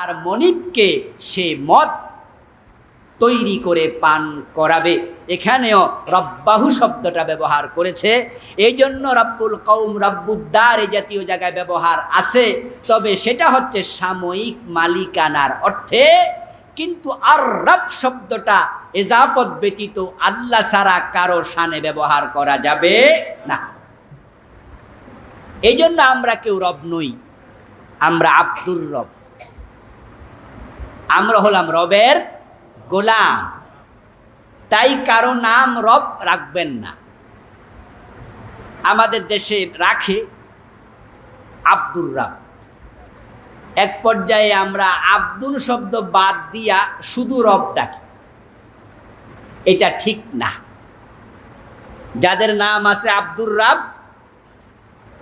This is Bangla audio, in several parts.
তার মনিবকে সে মদ তৈরি করে পান করাবে। এখানেও রব্বাহু শব্দটা ব্যবহার করেছে। এই জন্য রব্বুল কৌম রব্বুদ্দার এই জাতীয় জায়গায় ব্যবহার আছে। তবে সেটা হচ্ছে সাময়িক মালিকানার অর্থে। কিন্তু আর রব শব্দটা এজাপদ ব্যতীত আল্লাহ সারা কারও শানে ব্যবহার করা যাবে না। এই জন্য আমরা কেউ রব নই। আমরা আব্দুর রব। আমরা হলাম রবের গোলাম। তাই কারও নাম রব রাখবেন না। আমাদের দেশে রাখে আব্দুর রব। এক পর্যায়ে আমরা আব্দুল শব্দ বাদ দিয়া শুধু রব ডাকি। এটা ঠিক না। যাদের নাম আছে আব্দুর রাব,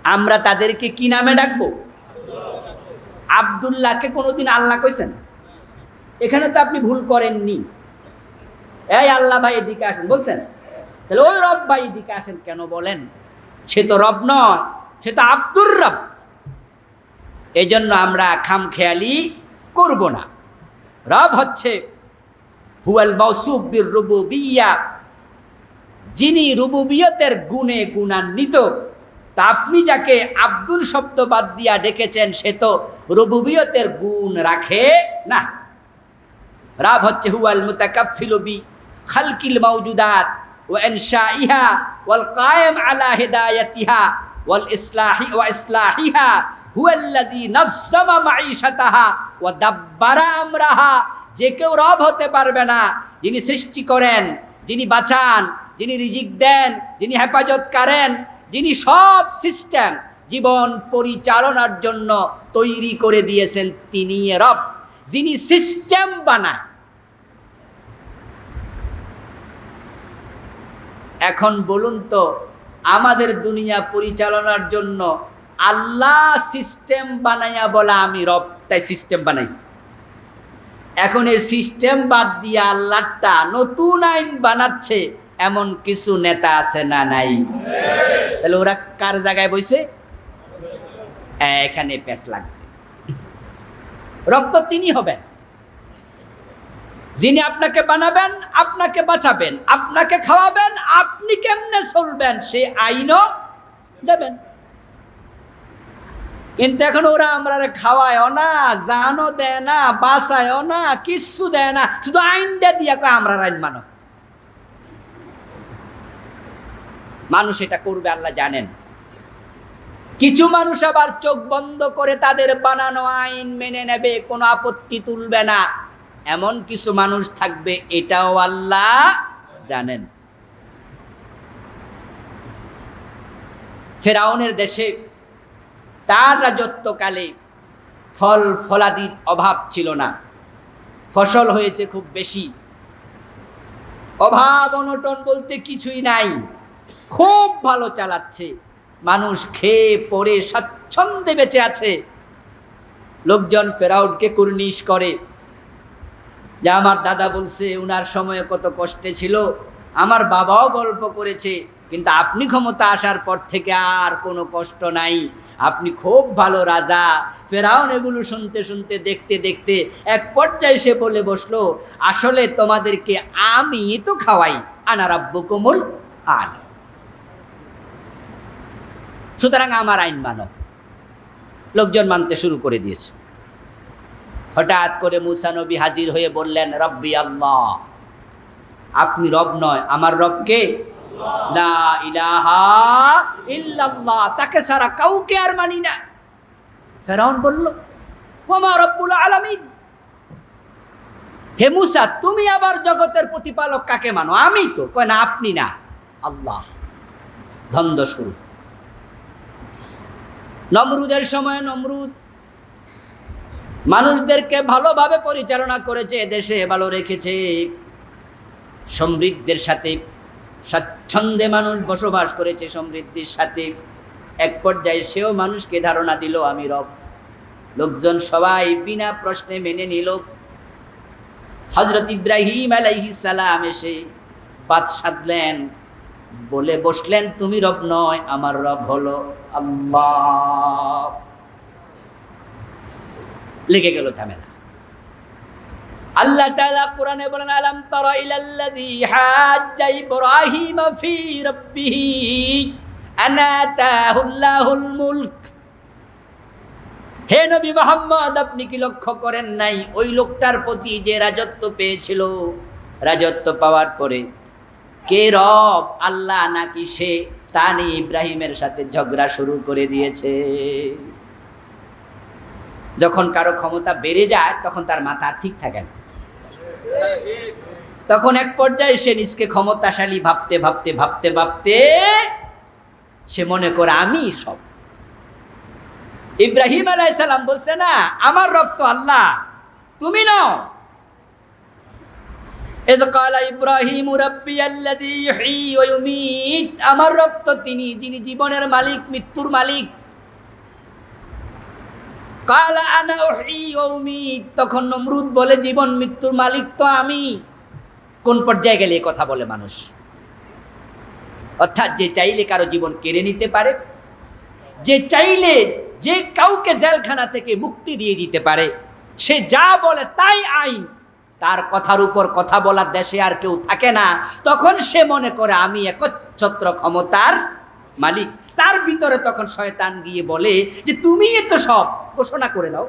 আমরা তাদেরকে কি নামে ডাকবো? আবদুল্লাহকে কোনোদিন আল্লাহ কইছেন? এখানে তো আপনি ভুল করেননি। এই আল্লাহ ভাই এদিকে আসেন, বলছেন, তাহলে ওই রব ভাই এদিকে আসেন কেন বলেন? সে তো রব নয়, সে তো আব্দুর রব। এই জন্য আমরা খামখেয়ালি করব না। রব হচ্ছে হুয়াল মৌসুব বির রুবুবিয়া। যিনি রুবুবিয়তের গুণে গুণান্বিত, তা আপনি যাকে আব্দুল শব্দ বাদ দিয়া ডেকেছেন, সে তো রুবুবিয়তের গুণ রাখে না। রাব হচ্ছে হুয়াল মুতাকাফিলু বি খালকিল মাওজুদাত ওয়া ইনশাইহা ওয়াল কায়েম আলা হিদায়াতিহা ওয়াল ইসলাহি, ওয়া ইসলাহিহা হুয়াল্লাযী নাজ্জামা মাঈশাতাহা ওয়া দাব্বারা আমরাহা। যে কেউ রব হতে পারবে না, যিনি সৃষ্টি করেন, যিনি বাঁচান, যিনি রিজিক দেন, যিনি হেফাজত করেন, যিনি সব সিস্টেম জীবন পরিচালনার জন্য তৈরি করে দিয়েছেন তিনি রব। যিনি সিস্টেম বানায় এখন বলুন তো, আমাদের দুনিয়া পরিচালনার জন্য আল্লাহ সিস্টেম বানাইয়া বলা আমি রব, তাই সিস্টেম বানাইছি। এখন এই সিস্টেম বাদ দিয়ে আল্লাহটা নতুন আইন বানাচ্ছে, এমন কিছু নেতা আছে না নাই? তাহলে ওরা কার জায়গায় বইছে? এখানে পেঁচ লাগছে। রক্ত তিনি হবেন। যিনি আপনাকে বানাবেন, আপনাকে বাঁচাবেন, আপনাকে খাওয়াবেন, আপনি কেমনে চলবেন সে আইনও দেবেন। কিন্তু এখন ওরা আমরা খাওয়ায়ও না, জানও দেয় না, বাঁচায়ও না, কিচ্ছু দেয় না, শুধু আইনটা দিয়া আমরা আইন মানো। মানুষ এটা করবে, আল্লাহ জানেন। কিছু মানুষ আবার চোখ বন্ধ করে তাদের বানানো আইন মেনে নেবে, কোনো আপত্তি তুলবে না। এমন কিছু মানুষ থাকবে, এটাও আল্লাহ জানেন। ফেরাউনের দেশে তার রাজত্বকালে ফল ফলাদির অভাব ছিল না। ফসল হয়েছে খুব বেশি। অভাব, অনটন বলতে কিছুই নাই। খুব ভালো চালাচ্ছে। মানুষ খেয়ে পরে স্বাচ্ছন্দ্যে বেঁচে আছে। লোকজন ফেরাউটকে কুর্নিশ করে। যে আমার দাদা বলছে, উনার সময়ে কত কষ্টে ছিল। আমার বাবাও গল্প করেছে, কিন্তু আপনি ক্ষমতা আসার পর থেকে আর কোনো কষ্ট নাই। আপনি খুব ভালো রাজা। ফেরাউন এগুলো শুনতে শুনতে, দেখতে দেখতে এক পর্যায়ে সে বলে বসল, আসলে তোমাদেরকে আমি তো খাওয়াই আনারাব্বু কোমল আল। সুতরাং আমার আইন মানো লোকজন মানতে শুরু করে দিয়েছে। হঠাৎ করে মুসা নবী হাজির হয়ে বললেন, রব্বি আল্লাহ, আপনি রব নয়, আমার রবকে তাকে সারা কাউকে আর মানি না। ফেরাউন বলল, ওমা রব্বুল আলামিন, হে মুসা, তুমি আবার জগতের প্রতিপালক কাকে মানো? আমি তো, কয় না, আপনি না, আল্লাহ। ধন্দ শুরু। নমরুদের সময় নমরুদ মানুষদেরকে ভালোভাবে পরিচালনা করেছে দেশে ভালো রেখেছে। সমৃদ্ধের সাথে, স্বাচ্ছন্দ্যে মানুষ বসবাস করেছে সমৃদ্ধির সাথে। এক পর্যায়ে সেও মানুষকে ধারণা দিল, আমি রব। লোকজন সবাই বিনা প্রশ্নে মেনে নিল। হজরত ইব্রাহিম আলাইহিস সালাম এসে বাদ সাধলেন বলে বসলেন, তুমি রব নয়, আমার রব হলো আল্লাহ। লেগে গেল ঝামেলা। আল্লাহ তাআলা কোরআনে বলেন, আলাম তারা ইলাল্লাযী হাজ্জা ইব্রাহিম ফি রাব্বিহি আনাতাহুল্লাহুল মুলক। হে নবী মোহাম্মদ, আপনি কি লক্ষ্য করেন নাই ওই লোকটার প্রতি যে রাজত্ব পেয়েছিল? রাজত্ব পাওয়ার পরে কে রব? আল্লাহ নাকি সে? তা ইব্রাহিমের সাথে ঝগড়া শুরু করে দিয়েছে। যখন কারও ক্ষমতা বেড়ে যায়, তখন তার মাথা ঠিক থাকে না। তখন এক পর্যায়ে সে নিজকে ক্ষমতাশালী ভাবতে ভাবতে ভাবতে ভাবতে সে মনে করে, আমি সব। ইব্রাহিম আলাইসালাম বলছে, না, আমার রক্ত আল্লাহ, তুমি নও। ইব্রাহিম আমার রক্ত তিনি, যিনি জীবনের মালিক, মৃত্যুর মালিক। কালা আনা তখন নমরুদ বলে, জীবন মৃত্যুর মালিক তো আমি। কোন পর্যায়ে গেলে কথা বলে মানুষ? অর্থাৎ যে চাইলে কারও জীবন কেড়ে নিতে পারে, যে চাইলে যে কাউকে জেলখানা থেকে মুক্তি দিয়ে দিতে পারে, সে যা বলে তাই আইন। তার কথার উপর কথা বলার দেশে আর কেউ থাকে না। তখন সে মনে করে, আমি একচ্ছত্র ক্ষমতার মালিক, তার ভিতরে তখন শয়তান গিয়ে বলে যে, তুমি তো সব, ঘোষণা করে দাও।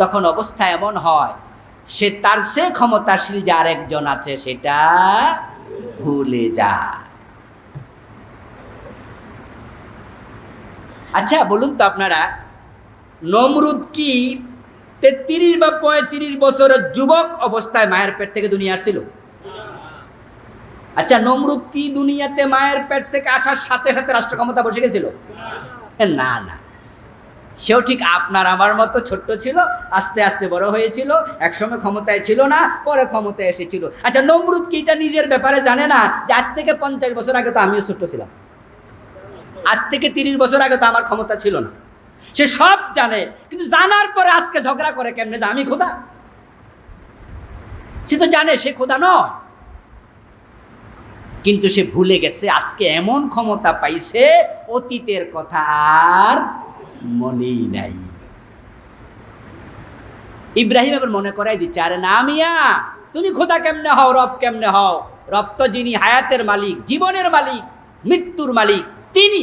তখন অবস্থা এমন হয়, সে তার সে ক্ষমতাশীল যে আরেকজন আছে, সেটা ভুলে যায়। আচ্ছা বলুন তো আপনারা, নমরুদ কি তেত্রিশ বা পঁয়ত্রিশ বছরের যুবক অবস্থায় মায়ের পেট থেকে দুনিয়া আসছিল আচ্ছা নমরুদ কি দুনিয়াতে মায়ের পেট থেকে আসার সাথে সাথে রাষ্ট্র ক্ষমতা বসে গেছিল? না না। সেও ঠিক আপনার আমার মতো ছোট্ট ছিল, আস্তে আস্তে বড় হয়েছিল, একসময় ক্ষমতায় ছিল না, পরে ক্ষমতায় এসেছিল। আচ্ছা নমরুদ কি এটা নিজের ব্যাপারে জানে না? যে আজ থেকে পঞ্চাশ বছর আগে তো আমিও ছোট্ট ছিলাম। আজ থেকে তিরিশ বছর আগে তো আমার ক্ষমতা ছিল না। সে সব জানে, কিন্তু জানার পরে আজকে ঝগড়া করে কেমনে যে আমি খোদা? সে তো জানে, সে খোদা নয়। কিন্তু সে ভুলে গেছে, আজকে এমন ক্ষমতা পাইছে, অতীতের কথা আর মনেই নাই। ইব্রাহিম আবার মনে করাই দিচ্ছে, আরে না মিয়া তুমি খোদা কেমনে হও, রব কেমনে হও? রব তো যিনি হায়াতের মালিক, জীবনের মালিক, মৃত্যুর মালিক, তিনি।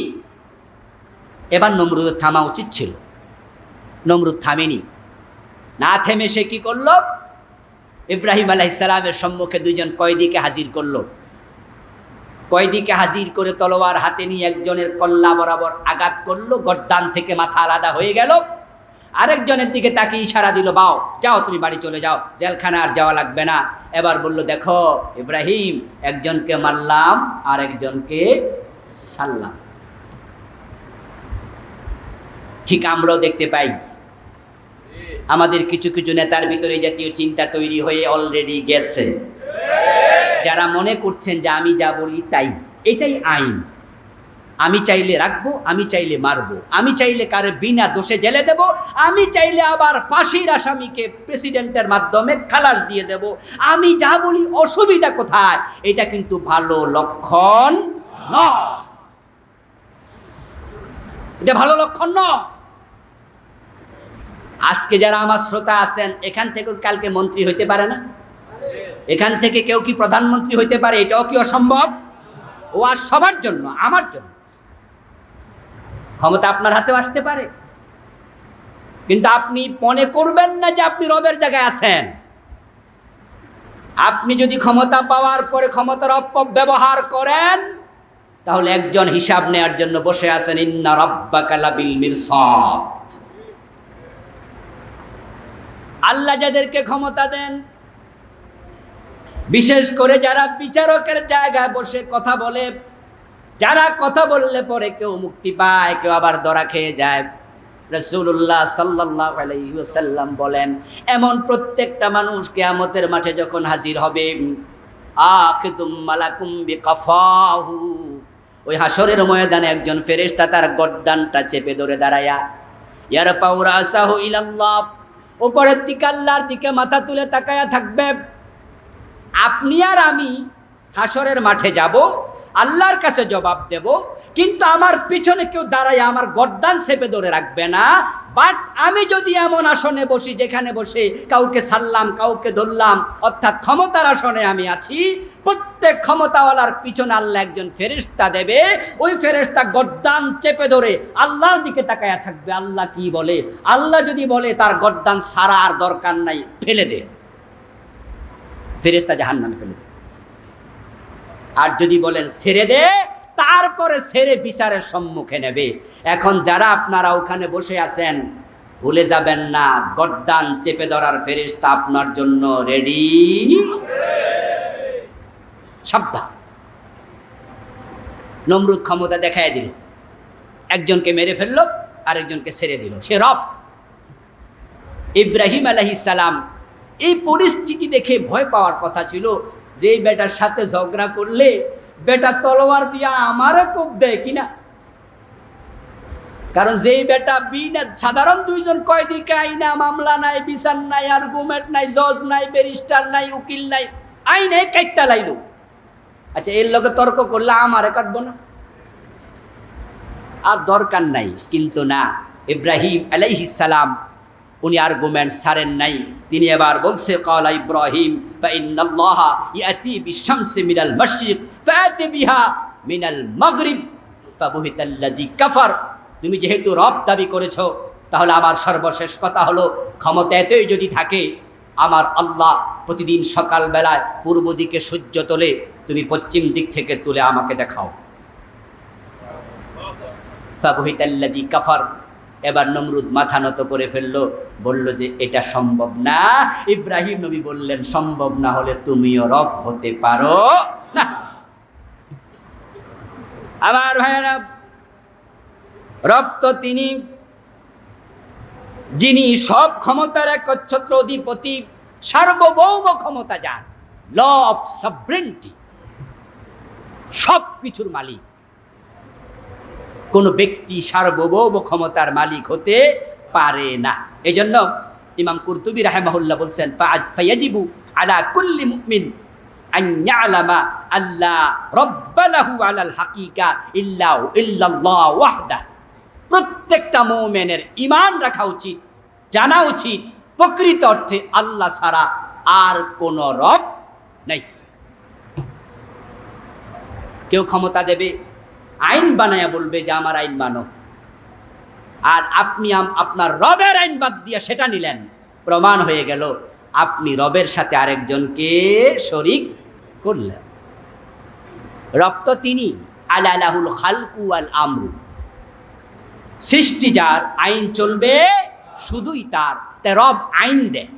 এবার নমরুদের থামা উচিত ছিল। নমরুদ থামেনি। না থেমে সে কি করল? ইব্রাহিম আলাইসালামের সম্মুখে দুইজন কয়েদিকে হাজির করল। কয়েদিকে হাজির করে তলোয়ার হাতে নিয়ে একজনের কল্লা বরাবর আঘাত করল, গর্দান থেকে মাথা আলাদা হয়ে গেল। আরেকজনের দিকে তাকে ইশারা দিল, বাও, যাও, তুমি বাড়ি চলে যাও, জেলখানা আর যাওয়া লাগবে না। এবার বলল, দেখো, ইব্রাহিম, একজনকে মারলাম, আর একজনকে সারলাম। ঠিক আমরাও দেখতে পাই, আমাদের কিছু কিছু নেতার ভিতরে জাতীয় চিন্তা তৈরি হয়ে অলরেডি গেছে। যারা মনে করছেন যে আমি যা বলি তাই, এটাই আইন। আমি চাইলে রাখব, আমি চাইলে মারবো। আমি চাইলে কারে বিনা দোষে জেলে দেব, আমি চাইলে আবার ফাঁসির আসামিকে প্রেসিডেন্টের মাধ্যমে খালাস দিয়ে দেব। আমি যা বলি অসুবিধা কোথায়? এটা কিন্তু ভালো লক্ষণ নয়। এটা ভালো লক্ষণ নয়। আজকে যারা আমার শ্রোতা আছেন, এখান থেকে কালকে মন্ত্রী হইতে পারে না? এখান থেকে কেউ কি প্রধানমন্ত্রী হইতে পারে? এটাও কি অসম্ভব? ও আর সবার জন্য, আমার জন্য। ক্ষমতা আপনার হাতেও আসতে পারে। কিন্তু আপনি মনে করবেন না যে আপনি রবের জায়গায় আছেন। আপনি যদি ক্ষমতা পাওয়ার পরে ক্ষমতার অপব্যবহার করেন, তাহলে একজন হিসাব নেওয়ার জন্য বসে আছেন, ইন্না রব্বাকালা বিল মিরসাদ। আল্লাহ যাদেরকে ক্ষমতা দেন বিশেষ করে যারা বিচারকের জায়গায় বসে কথা বলে, যারা কথা বললে পরে কেউ মুক্তি পায়, কেউ আবার দরা খেয়ে যায়। রসুল্লাহ সাল্লাহ আলাইসাল্লাম বলেন, এমন প্রত্যেকটা মানুষ কেয়ামতের মাঠে যখন হাজির হবে ওই হাসরের ময়দানে একজন ফেরেশতা তার গর্দানটা চেপে ধরে দাঁড়ায়া ইয়ার পাউরা আসাহু ইলাল্লাহ ওপরের দিকে আল্লাহর দিকে মাথা তুলে তাকায়া থাকবে। আপনি আর আমি হাসরের মাঠে যাব, আল্লাহর কাছে জবাব দেব, কিন্তু আমার পিছনে কেউ দাঁড়ায় আমার গদ্দান চেপে ধরে রাখবে না। বাট আমি যদি এমন আসনে বসি, যেখানে বসে কাউকে সারলাম কাউকে ধরলাম, অর্থাৎ ক্ষমতার আসনে আমি আছি, প্রত্যেক ক্ষমতাওয়ালার পিছনে আল্লাহ একজন ফেরেশতা দেবে। ওই ফেরেশতা গদ্দান চেপে ধরে আল্লাহর দিকে তাকায়া থাকবে। আল্লাহ কি বলে? আল্লাহ যদি বলে, তার গদ্দান সারা আর দরকার নাই, ফেলে দে। ফেরেশতা জাহান নামে ফেলে দে আর যদি বলেন ছেড়ে দে, তারপরে ছেড়ে বিচারের সম্মুখে নেবে। এখন যারা আপনারা ওখানে বসে আছেন, ভুলে যাবেন না, গদ্দান চেপে ধরার ফেরেশতা আপনার জন্য রেডি। সাবধান। নমরুদ ক্ষমতা দেখাই দিল। একজনকে মেরে ফেলল, আরেকজনকে ছেড়ে দিল। সে রব। ইব্রাহিম আলহিস সালাম এই পরিস্থিতি দেখে ভয় পাওয়ার কথা ছিল যে এই বেটার সাথে ঝগড়া করলে বেটা তলোয়ার দিয়া আমারও কোপ দেয় কিনা? কারণ যেই বেটা বিনা সাধারণ দুইজন কয়দিকে আইনা মামলা নাই, বিচার নাই আর্গুমেন্ট নাই জজ নাই ব্যারিস্টার নাই, উকিল নাই, আইনে কাইটটা লাইল। আচ্ছা এর লগে তর্ক করলে আমারে কাটবো না? আর দরকার নাই, কিন্তু না, ইব্রাহিম আলাইহিস সালাম উনি আর্গুমেন্ট ছাড়েন নাই। তিনি এবার বলছে, কলা ইব্রাহিম মিনাল ফায়াতি বিহা মিনাল মাগরিব কাফার। তুমি যেহেতু রব দাবি করেছ, তাহলে আমার সর্বশেষ কথা হলো, ক্ষমতা এতই যদি থাকে, আমার আল্লাহ প্রতিদিন সকালবেলায় পূর্ব দিকে সূর্য তোলে, তুমি পশ্চিম দিক থেকে তুলে আমাকে দেখাও। কাফার। এবার নমরুদ মাথা নত করে ফেলল, বলল যে, এটা সম্ভব না। ইব্রাহিম নবী বললেন, সম্ভব না হলে তুমিও রব হতে পারো। না। আমার ভাইয়েরা, রব তো তিনি, যিনি সব ক্ষমতার একচ্ছত্র অধিপতি, সার্বভৌম ক্ষমতা যান ল অফ সাবরেন্টি সব কিছুর মালিক। কোনো ব্যক্তি সার্বভৌম ক্ষমতার মালিক হতে পারে না। এই জন্য ইমাম কুরতুবি রাহেমাহুল্লাহ বলছেন ফাজ ফায়াজিবু আলা কুল্লি মুমিন আন ইয়ালামা আল্লাহ রব্বালাহু হাকিকা প্রত্যেকটা মুমিনের ইমান রাখা উচিত, জানা উচিত, প্রকৃত অর্থে আল্লাহ ছাড়া আর কোন রব নেই। কেউ ক্ষমতা দেবে আইন বানায়া বলবে যে আমার আইন মানো। আর আপনি আপনার রবের আইন বাদ দিয়ে সেটা নিলেন। প্রমাণ হয়ে গেল, আপনি রবের সাথে আরেকজনকে শরিক করলেন। রব তো তিনি আলাহুল খালকু আল আমরু। সৃষ্টি যার, আইন চলবে, শুধুই তার। রব আইন দেয়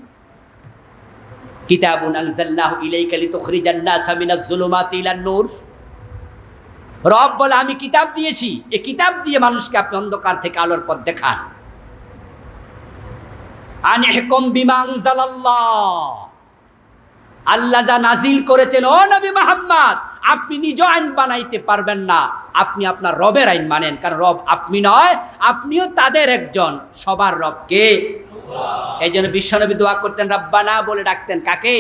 কিতাবুন আনজাল্লাহু ইলাইকা লিতুখরিজান নাসা মিনাজ জুলুমাতি ইলান নূর রব বলে, আমি কিতাব দিয়েছি। এ কিতাব দিয়ে মানুষকে আপনি অন্ধকার থেকে আলোর পথ দেখান। আল্লাহ যা নাজিল করেছেন, ও নবী মোহাম্মদ, আপনি নিজ আইন বানাইতে পারবেন না। আপনি আপনার রবের আইন মানেন। কারণ রব আপনি নয়, আপনিও তাদের একজন। সবার রবকে এই জন্য বিশ্বনবী দোয়া করতেন, রব্বানা বলে ডাকতেন কাকে?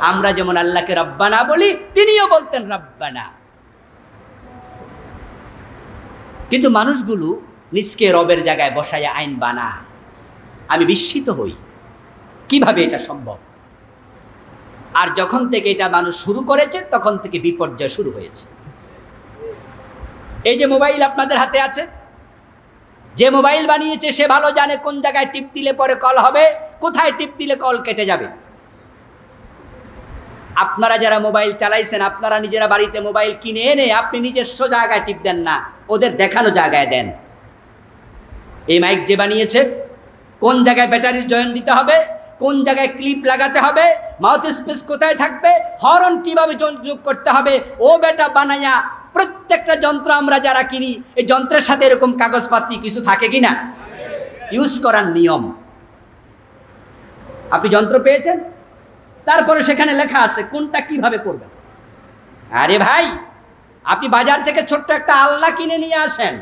আমরা যেমন আল্লাহকে রব্বানা বলি, তিনিও বলতেন, রব্বানা কিন্তু মানুষগুলো নিজকে রবের জায়গায় বসাইয়া আইন বানায়। আমি বিস্মিত হই। কীভাবে এটা সম্ভব? আর যখন থেকে এটা মানুষ শুরু করেছে, তখন থেকে বিপর্যয় শুরু হয়েছে। এই যে মোবাইল আপনাদের হাতে আছে, যে মোবাইল বানিয়েছে, সে ভালো জানে কোন জায়গায় টিপ দিলে পরে কল হবে, কোথায় টিপ দিলে কল কেটে যাবে। আপনারা যারা মোবাইল চালাইছেন, আপনারা নিজেরা বাড়িতে মোবাইল কিনে এনে আপনি নিজস্ব জায়গায় টিপ দেন না। ওদের দেখানো জায়গায় দেন। এই মাইক যে বানিয়েছে, কোন জায়গায় ব্যাটারির জয়েন দিতে হবে, কোন জায়গায় ক্লিপ লাগাতে হবে মাউথ স্পেস কোথায় থাকবে, হরন কীভাবে যোগ করতে হবে, ও বেটা বানাইয়া প্রত্যেকটা যন্ত্র আমরা যারা কিনি, এই যন্ত্রের সাথে এরকম কাগজপাতি কিছু থাকে কি না ইউজ করার নিয়ম। আপনি যন্ত্র পেয়েছেন? তারপরে সেখানে লেখা আছে, কোনটা কীভাবে করবেন? আরে ভাই আপনি বাজার থেকে ছোট্ট একটা আলনা কিনে নিয়ে আসেন।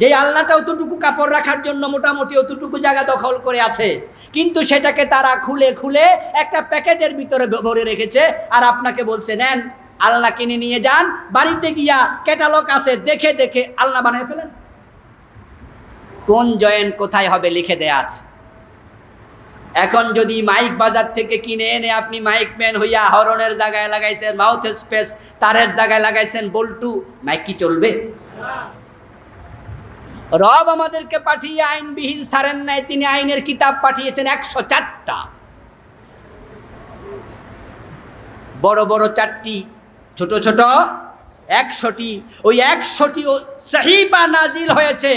যে আলনাটা অতটুকু কাপড় রাখার জন্য মোটামুটি অতটুকু জায়গা দখল করে আছে, কিন্তু সেটাকে তারা খুলে খুলে একটা প্যাকেটের ভিতরে ভরে রেখেছে আর আপনাকে বলছে, নেন আল্লাহ কিনে নিয়ে যান, বাড়িতে গিয়া ক্যাটালগ আছে, দেখে দেখে আল্লাহ বানিয়ে ফেলেন। কোন জয়েন কোথায় হবে লিখে দেয়া আছে। এখন যদি মাইক বাজার থেকে কিনে এনে আপনি মাইক ম্যান হইয়া হরনের জায়গায় লাগাইছেন, মাউথ স্পেস, তারের জায়গায় লাগাইছেন, বল্টু, মাইক কি চলবে? রব আমাদেরকে পাঠিয়ে আইনবিহীন সারেন নাই, তিনি আইনের কিতাব পাঠিয়েছেন একশো চারটা। বড় বড় চারটি, ছোট ছোট একশোটি, ওই একশোটি সাহিবা নাজিল হয়েছে।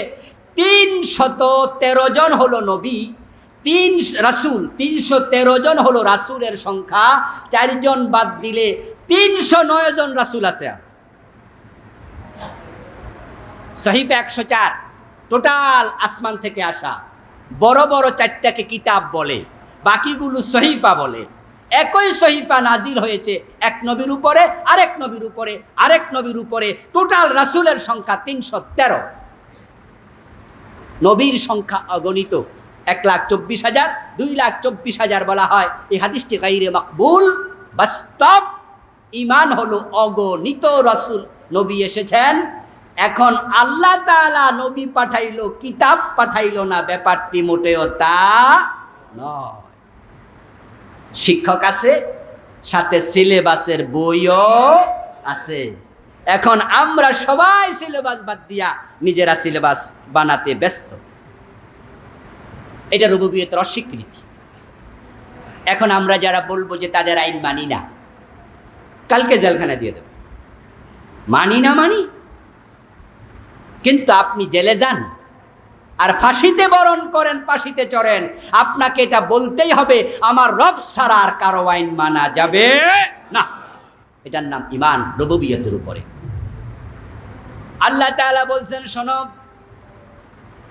তিন শত তেরো জন হলো নবী। তিন রাসুল, তিনশো তেরো জন হলো রাসুলের সংখ্যা, চারজন বাদ দিলে তিনশো নয় জন রাসুল আছে। সহিব একশো চার, টোটাল আসমান থেকে আসা, বড় বড় চারটাকে কিতাব বলে, বাকিগুলো সহিফা বলে। একই সহিফা নাজিল হয়েছে এক নবীর উপরে, আরেক নবীর উপরে, আরেক নবীর উপরে, টোটাল রাসুলের সংখ্যা তিনশো তেরো। নবীর সংখ্যা অগণিত। এক লাখ চব্বিশ হাজার, দুই লাখ চব্বিশ হাজার বলা হয়। এই হাদিসটি গাইরে মাকবুল। বাস্তব ইমান হলো অগণিত রসুল, নবী এসেছেন। এখন আল্লাহ তাআলা নবী পাঠাইলো, কিতাব পাঠাইলো না, ব্যাপারটি মোটেও তা নয়। শিক্ষক আছে, সাথে সিলেবাসের বইও আছে। এখন আমরা সবাই সিলেবাস বাদ দিয়া নিজেরা সিলেবাস বানাতে ব্যস্ত। এটা রুবুবিয়তের অস্বীকৃতি। এখন আমরা যারা বলব যে তাদের আইন মানি না, কালকে জেলখানা দিয়ে দেব। মানি না মানি, কিন্তু আপনি জেলে যান আর ফাঁসিতে বরণ করেন, ফাঁসিতে চড়েন। আপনাকে এটা বলতেই হবে, আমার রব ছাড়া আর কারও আইন মানা যাবে না। এটার নাম ইমান রববিয়তের উপরে। আল্লাহ তাআলা বলছেন, শোনো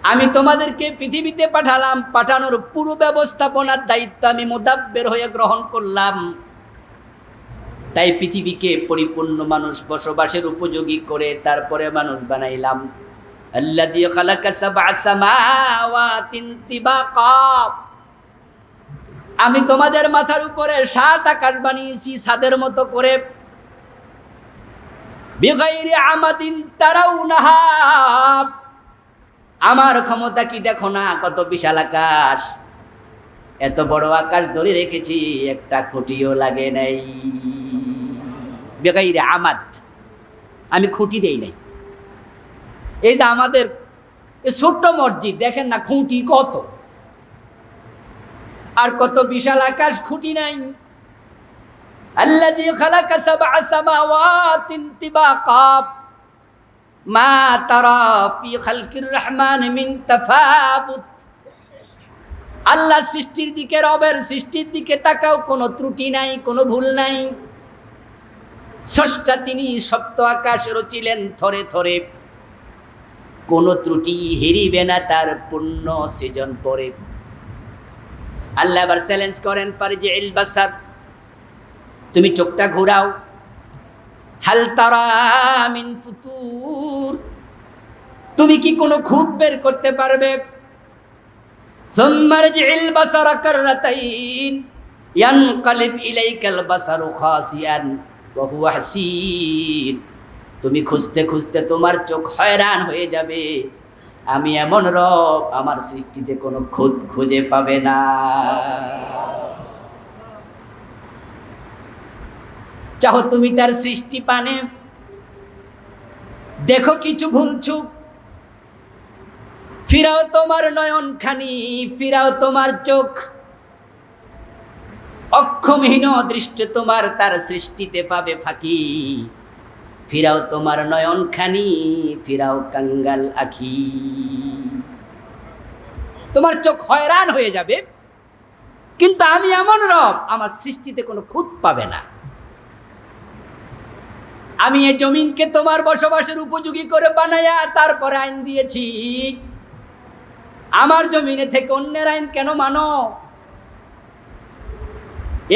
আমি তোমাদেরকে পৃথিবীতে পাঠালাম, পাঠানোর পুরো ব্যবস্থাপনার দায়িত্ব আমি মোদাব্বের হয়ে গ্রহণ করলাম। তাই পৃথিবীকে পরিপূর্ণ মানুষ বসবাসের উপযোগী করে তারপরে মানুষ বানাইলাম। খালাকা সাবআ সামাওয়াতিন তিবাকা। আমি তোমাদের মাথার উপরে সাত আকাশ বানিয়েছি ছাদের মতো করে। বিগাইরি আমাদিন তারাউনাহা। আমার ক্ষমতা কি দেখো না? কত বিশাল আকাশ। এত বড় আকাশ ধরে রেখেছি, একটা খুঁটিও লাগে নাই। বেকাই রে আমাদ। আমি খুঁটি দেই নাই। এই যে আমাদের ছোট্ট মসজিদ, দেখেন না খুঁটি কত। আর কত বিশাল আকাশ, খুঁটি নাই। আল্লাহ দিয়ে খালাকা সাবা বা তিবাকাব মা তারা ফি খালকির রহমান মিন তাফাবুত। আল্লাহ সৃষ্টির দিকে, রবের সৃষ্টির দিকে তাকাও, কোনো ত্রুটি নাই, কোনো ভুল নাই। ষষ্ঠা তিনি সপ্ত আকাশ রচিলেন থরে থরে। কোনো ত্রুটি হেরিবে না তার পূর্ণ সৃজন পরে। আল্লাহ আবার চ্যালেঞ্জ করেন পারে যে এলবাসার তুমি চোখটা ঘুরাও। হালতারা মিন ফুতুর। তুমি কি কোনো খুঁত বের করতে পারবে? সোম্মার জিল বাসারা কার্রাতাইন ইয়ান কালিব ইলাইকাল বাসারু খাসিয়ান বহু হাসির তুমি খুঁজতে খুঁজতে তোমার চোখ হয়রান হয়ে যাবে। আমি এমন রব, আমার সৃষ্টিতে কোনো খুঁত খুঁজে পাবে না। চাহো তুমি তার সৃষ্টি পানে। দেখো কিছু ভুলছুক ফিরাও তোমার নয়ন খানি ফিরাও তোমার চোখ। অক্ষমহীন দৃষ্টি তোমার তার সৃষ্টিতে পাবে ফাঁকি। ফিরাও তোমার নয়ন খানি ফিরাও কাঙ্গাল আখি। তোমার চোখ হয়রান হয়ে যাবে, কিন্তু আমি এমন রব, আমার সৃষ্টিতে কোনো খুঁত পাবে না। আমি এই জমিনকে তোমার বসবাসের উপযোগী করে বানাইয়া তারপরে আইন দিয়েছি। আমার জমিনে থেকে অন্যের আইন কেন মানো?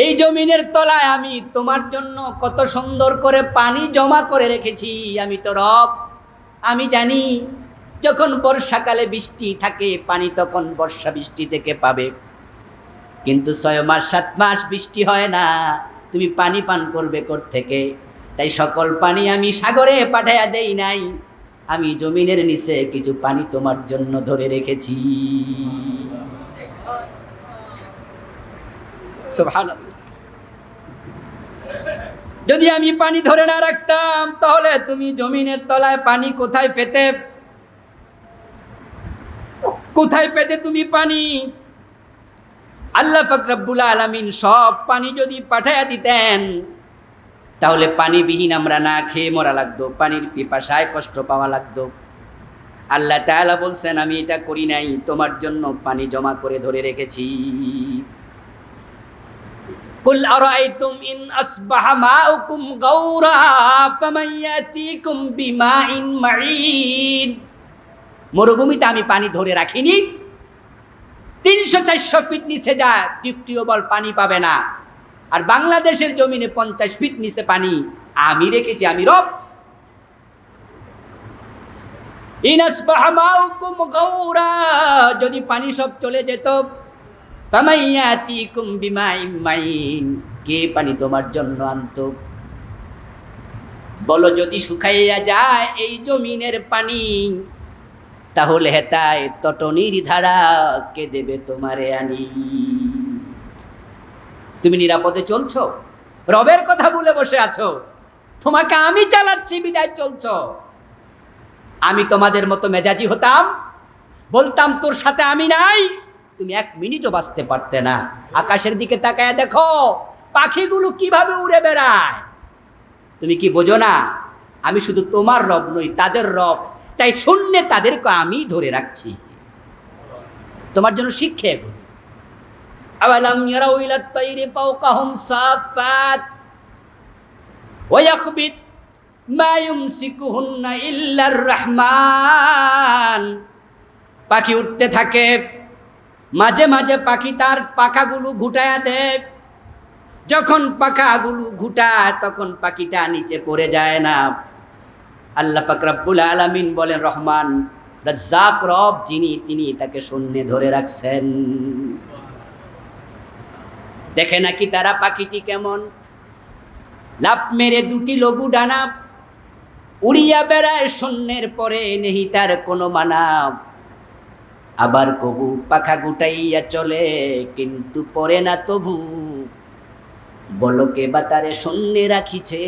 এই জমিনের তলায় আমি তোমার জন্য কত সুন্দর করে পানি জমা করে রেখেছি, আমি তো রব। আমি জানি, যখন বর্ষাকালে বৃষ্টি থাকে, পানি তখন বর্ষা বৃষ্টি থেকে পাবে। কিন্তু ছয় মাস, সাত মাস বৃষ্টি হয় না, তুমি পানি পান করবে কোর থেকে তাই সকল পানি আমি সাগরে পাঠাইয়া দেই নাই। আমি জমিনের নিচে কিছু পানি তোমার জন্য ধরে রেখেছি। যদি আমি পানি ধরে না রাখতাম, তাহলে তুমি জমিনের তলায় পানি কোথায় পেতে? কোথায় পেতে তুমি পানি? আল্লাহ ফকরাবুল আলমিন সব পানি যদি পাঠাইয়া দিতেন তাহলে পানিবিহীন আমরা না খেয়ে মরা লাগতো। পানির পিপাসায় কষ্ট পাওয়া লাগতো। আল্লাহ তাআলা বলছেন, আমি এটা করি নাই, তোমার জন্য পানি জমা করে ধরে রেখেছি। আরাইতুম ইন আসবাহা মাউকুম গাওরা ফামান ইয়াতিকুম বিমাইন মাঈন। মরুভূমিতে আমি পানি ধরে রাখিনি। তিনশো চারশো ফিট নিচে যায় টিপটিও বল পানি পাবে না। আর বাংলাদেশের জমিনে পঞ্চাশ ফিট নিচে পানি। আমি রেখেছি, আমি রব। যদি পানি সব চলে যেত কে পানি তোমার জন্য আনতো? বলো যদি শুকাইয়া যায় এই জমিনের পানি, তাহলে হেতায় তটনির ধারা কে দেবে তোমারে আনি? তুমি নিরাপদে চলছো? রবের কথা বলে বসে আছো। তোমাকে আমি চালাচ্ছি, বিদায় চলছ। আমি তোমাদের মতো মেজাজি হতাম, বলতাম, তোর সাথে আমি নাই। তুমি এক মিনিটও বাঁচতে পারতে না। আকাশের দিকে তাকায় দেখো, পাখিগুলো কীভাবে উড়ে বেড়ায়। তুমি কি বোঝো না, আমি শুধু তোমার রব নই, তাদের রব। তাই শূন্যে তাদেরকে আমি ধরে রাখছি। তোমার জন্য শিক্ষা এগুলো। আওয়ালাম ইয়ারাউ ইলা তাইরি ফাওকাহুম সাফাত। ওয়া ইয়াখবিত মা ইউমসিকুহুন্না ইল্লার রহমান। পাখি উঠতে থাকে, মাঝে মাঝে পাখি তার পাখাগুলো ঘুটায়া দেয়। যখন পাখাগুলো ঘুটায়, তখন পাখিটা নিচে পড়ে যায় না। আল্লাহ পাক রব্বুল আলামিন বলেন, রহমান রাজ্জাক রব যিনি, তিনি তাকে শূন্যে ধরে রাখছেন। দেখে নাকি তারা পাখিটি কেমন? লাভ মেরে দুটি লঘু ডানা উড়িয়া বেড়ায় শূন্যের পরে নেহি তার কোনো মানা। আবার কবু পাখা গুটাইয়া চলে, কিন্তু পরে না তবু। বলকে বা তারে শূন্যে রাখিছে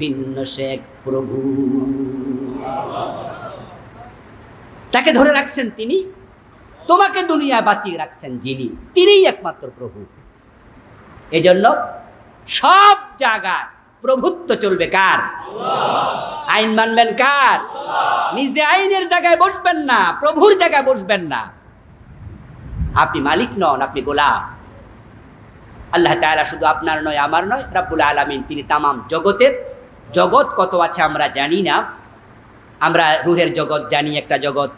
ভিন্ন শেখ প্রভু। তাকে ধরে রাখছেন তিনি। তোমাকে দুনিয়া বাঁচিয়ে রাখছেন যিনি, তিনিই একমাত্র প্রভু। এজন্য সব জায়গায় প্রভুত্ব চলবে কার? আইন মানবেন কার? নিজে আইনের জায়গায় বসবেন না, প্রভুর জায়গায় বসবেন না। আপনি মালিক নন, আপনি গোলাম। আল্লাহ তাআলা শুধু আপনার নয়, আমার নয়, রাব্বুল আলামিন তিনি তামাম জগতের, জগৎ কত আছে আমরা জানি না। আমরা রুহের জগৎ জানি, একটা জগৎ।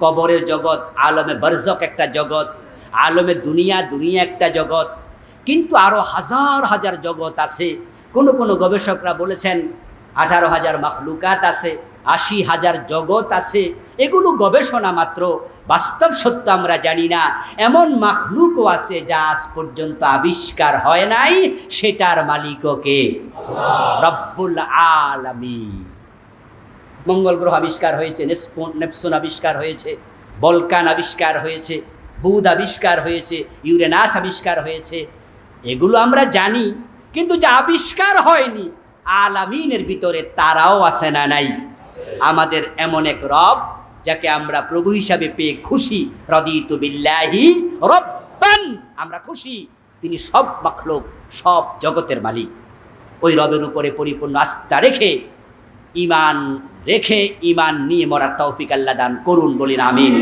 কবরের জগৎ, আলমে বরজক একটা জগৎ। আলমে দুনিয়া দুনিয়া একটা জগৎ। কিন্তু আরও হাজার হাজার জগৎ আছে। কোনো কোনো গবেষকরা বলেছেন, আঠারো হাজার মাখলুকাত আছে, আশি হাজার জগৎ আছে। এগুলো গবেষণা মাত্র, বাস্তব সত্য আমরা জানি না। এমন মাখলুকও আছে যা আজ পর্যন্ত আবিষ্কার হয় নাই, সেটার মালিকও কে? রব্বুল আলামী মঙ্গল গ্রহ আবিষ্কার হয়েছে নেপসন আবিষ্কার হয়েছে বলকান আবিষ্কার হয়েছে, বুধ আবিষ্কার হয়েছে, ইউরেনাস আবিষ্কার হয়েছে এগুলো আমরা জানি, কিন্তু যা আবিষ্কার হয়নি, আলামিনের ভিতরে তারাও আছে না নাই। আমাদের এমন এক রব, যাকে আমরা প্রভু হিসাবে পেয়ে খুশি, রদিতু বিল্লাহি রব্বান, আমরা খুশি। তিনি সব মাখলুক, সব জগতের মালিক। ওই রবের উপরে পরিপূর্ণ আস্থা রেখে ইমান রেখে ইমান নিয়ে মরার তৌফিক আল্লাহ দান করুন বলিন আমিন।